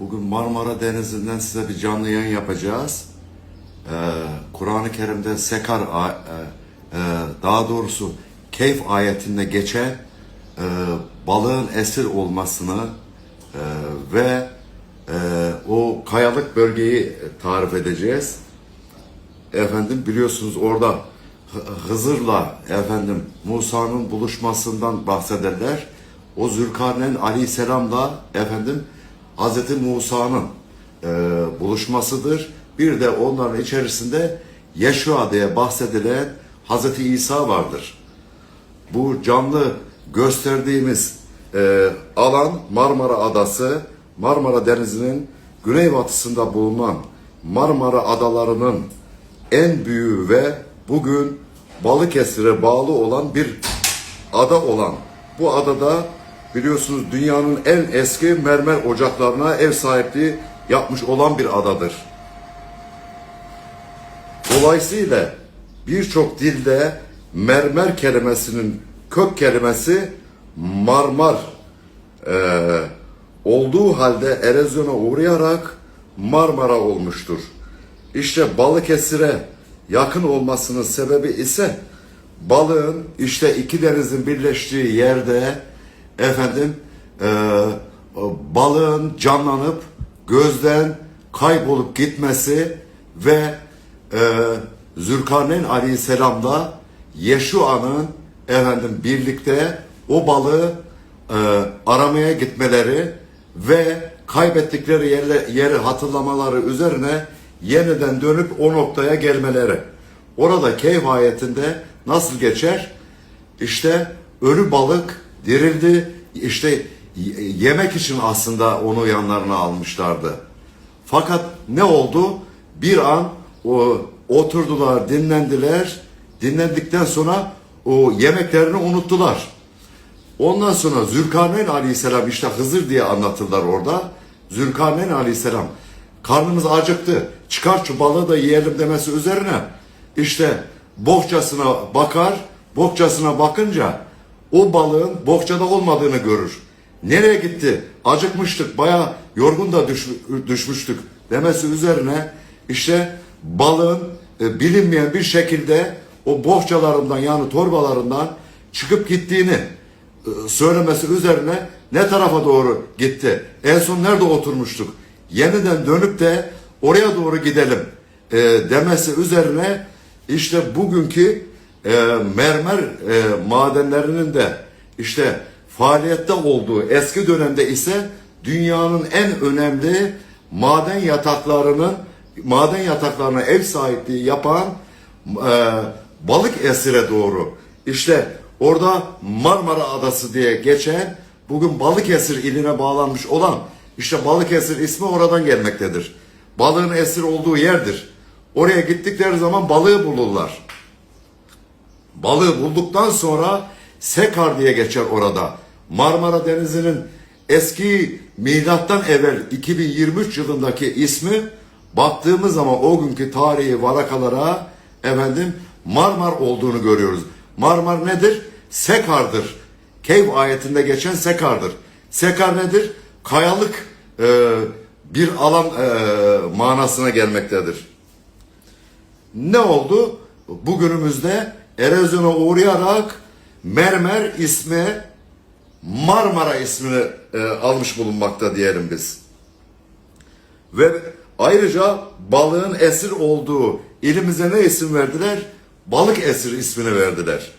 Bugün Marmara Denizi'nden size bir canlı yayın yapacağız. Ee, Kur'an-ı Kerim'de Sekar, e, e, daha doğrusu Keyf ayetinde geçen e, balığın esir olmasını e, ve e, o kayalık bölgeyi tarif edeceğiz. Efendim biliyorsunuz orada Hı- Hızır'la efendim Musa'nın buluşmasından bahsederler. O Zülkarneyn Aleyhisselam'la efendim Hazreti Musa'nın e, buluşmasıdır. Bir de onların içerisinde Yeşua diye bahsedilen Hazreti İsa vardır. Bu canlı gösterdiğimiz e, alan Marmara Adası, Marmara Denizi'nin güneybatısında bulunan Marmara Adaları'nın en büyüğü ve bugün Balıkesir'e bağlı olan bir ada olan bu adada biliyorsunuz dünyanın en eski mermer ocaklarına ev sahipliği yapmış olan bir adadır. Dolayısıyla birçok dilde mermer kelimesinin kök kelimesi marmar eee, olduğu halde erozyona uğrayarak Marmara olmuştur. İşte Balıkesir'e yakın olmasının sebebi ise balığın işte iki denizin birleştiği yerde efendim eee, balığın canlanıp gözden kaybolup gitmesi ve e, Zülkarneyn Aleyhisselam'la Yeşua'nın efendim birlikte o balığı e, aramaya gitmeleri ve kaybettikleri yeri, yeri hatırlamaları üzerine yeniden dönüp o noktaya gelmeleri. Orada Keyf ayetinde nasıl geçer? İşte ölü balık dirildi. İşte yemek için aslında onu yanlarına almışlardı. Fakat ne oldu? Bir an o oturdular, dinlendiler. Dinlendikten sonra o yemeklerini unuttular. Ondan sonra Zülkarneyn Aleyhisselam işte Hızır diye anlatırlar orada. Zülkarneyn Aleyhisselam karnımız acıktı. Çıkar şu balığı da yiyelim demesi üzerine işte bohçasına bakar. Bohçasına bakınca o balığın bohçada olmadığını görür. Nereye gitti? Acıkmıştık, bayağı yorgun da düş- düşmüştük demesi üzerine işte balığın e, bilinmeyen bir şekilde o bohçalarından yani torbalarından çıkıp gittiğini e, söylemesi üzerine ne tarafa doğru gitti? En son nerede oturmuştuk? Yeniden dönüp de oraya doğru gidelim e, demesi üzerine işte bugünkü e, mermer e, madenlerinin de işte faaliyette olduğu eski dönemde ise dünyanın en önemli maden yataklarının maden yataklarına ev sahipliği yapan e, balık esire doğru işte orada Marmara Adası diye geçen bugün Balıkesir iline bağlanmış olan işte Balıkesir ismi oradan gelmektedir. Balığın esir olduğu yerdir. Oraya gittikleri zaman balığı bulurlar. Balığı bulduktan sonra Sekar diye geçer orada. Marmara Denizi'nin eski milattan evvel 2023 yılındaki ismi baktığımız zaman o günkü tarihi varakalara efendim Marmar olduğunu görüyoruz. Marmar nedir? Sekar'dır. Keyf ayetinde geçen Sekar'dır. Sekar nedir? Kayalık e, bir alan e, manasına gelmektedir. Ne oldu? Bugünümüzde erozyona uğrayarak mermer ismi Marmara ismini e, almış bulunmakta diyelim biz. Ve ayrıca balığın esir olduğu ilimize ne isim verdiler? Balık esir ismini verdiler.